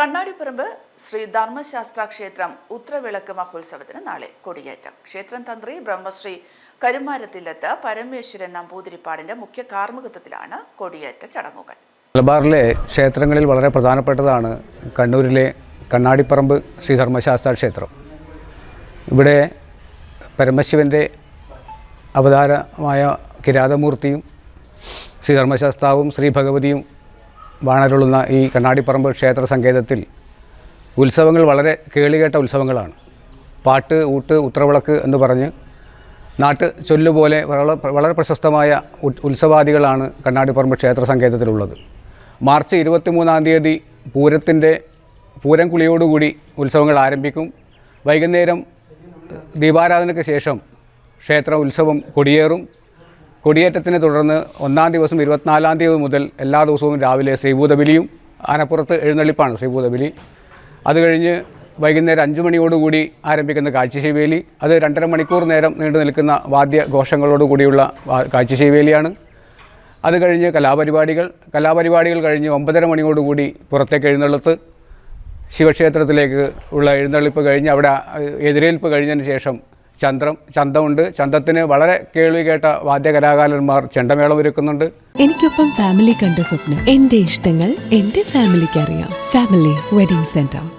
കണ്ണാടിപ്പറമ്പ് ശ്രീ ധർമ്മശാസ്ത്ര ക്ഷേത്രം ഉത്രവിളക്ക് മഹോത്സവത്തിന് നാളെ കൊടിയേറ്റം. ക്ഷേത്രം തന്ത്രി ബ്രഹ്മശ്രീ കരുമാരത്തില്ലത്ത് പരമേശ്വരൻ നമ്പൂതിരിപ്പാടിന്റെ മുഖ്യ കാർമ്മികത്വത്തിലാണ് കൊടിയേറ്റ ചടങ്ങുകൾ. മലബാറിലെ ക്ഷേത്രങ്ങളിൽ വളരെ പ്രധാനപ്പെട്ടതാണ് കണ്ണൂരിലെ കണ്ണാടിപ്പറമ്പ് ശ്രീ ധർമ്മശാസ്ത്ര ക്ഷേത്രം. ഇവിടെ പരമശിവന്റെ അവതാരമായ കിരാതമൂർത്തിയും ശ്രീ ധർമ്മശാസ്താവും ശ്രീ ഭഗവതിയും വാണരുളുന്ന ഈ കണ്ണാടിപ്പറമ്പ് ക്ഷേത്ര സങ്കേതത്തിൽ ഉത്സവങ്ങൾ വളരെ കേളികേട്ട ഉത്സവങ്ങളാണ്. പാട്ട് ഊട്ട് ഉത്രവിളക്ക് എന്ന് പറഞ്ഞ് നാട്ട് ചൊല്ലുപോലെ വളരെ പ്രശസ്തമായ ഉത്സവാദികളാണ് കണ്ണാടിപ്പറമ്പ് ക്ഷേത്ര സങ്കേതത്തിലുള്ളത്. മാർച്ച് ഇരുപത്തിമൂന്നാം തീയതി പൂരത്തിന്റെ പൂരം കുളിയോടുകൂടി ഉത്സവങ്ങൾ ആരംഭിക്കും. വൈകുന്നേരം ദീപാരാധനയ്ക്ക് ശേഷം ക്ഷേത്ര ഉത്സവം കൊടിയേറും. കൊടിയേറ്റത്തിനെ തുടർന്ന് ഒന്നാം ദിവസം ഇരുപത്തിനാലാം തീയതി മുതൽ എല്ലാ ദിവസവും രാവിലെ ശ്രീഭൂതബലിയും ആനപ്പുറത്ത് എഴുന്നള്ളിപ്പാണ് ശ്രീഭൂതബലി അത് കഴിഞ്ഞ് വൈകുന്നേരം അഞ്ച് മണിയോടുകൂടി ആരംഭിക്കുന്ന കാഴ്ചശീവേലി അത് രണ്ടര മണിക്കൂർ നേരം നീണ്ടു നിൽക്കുന്ന വാദ്യ ഘോഷങ്ങളോടുകൂടിയുള്ള കാഴ്ചശീവേലിയാണ് അത് കഴിഞ്ഞ് കലാപരിപാടികൾ. കലാപരിപാടികൾ കഴിഞ്ഞ് ഒമ്പതര മണിയോടുകൂടി പുറത്തേക്ക് എഴുന്നള്ളത്ത്. ശിവക്ഷേത്രത്തിലേക്ക് ഉള്ള എഴുന്നള്ളിപ്പ് കഴിഞ്ഞ് അവിടെ എതിരേൽപ്പ് കഴിഞ്ഞതിന് ശേഷം ചന്ദ്രം ചന്തമുണ്ട്. ചന്തത്തിന് വളരെ കേൾവി കേട്ട വാദ്യകലാകാരന്മാർ ചെണ്ടമേളം ഒരുക്കുന്നുണ്ട്. എനിക്കൊപ്പം ഫാമിലി കണ്ട സ്വപ്നം. എന്റെ ഇഷ്ടങ്ങൾ എന്റെ ഫാമിലിക്ക് അറിയാം. Family wedding centre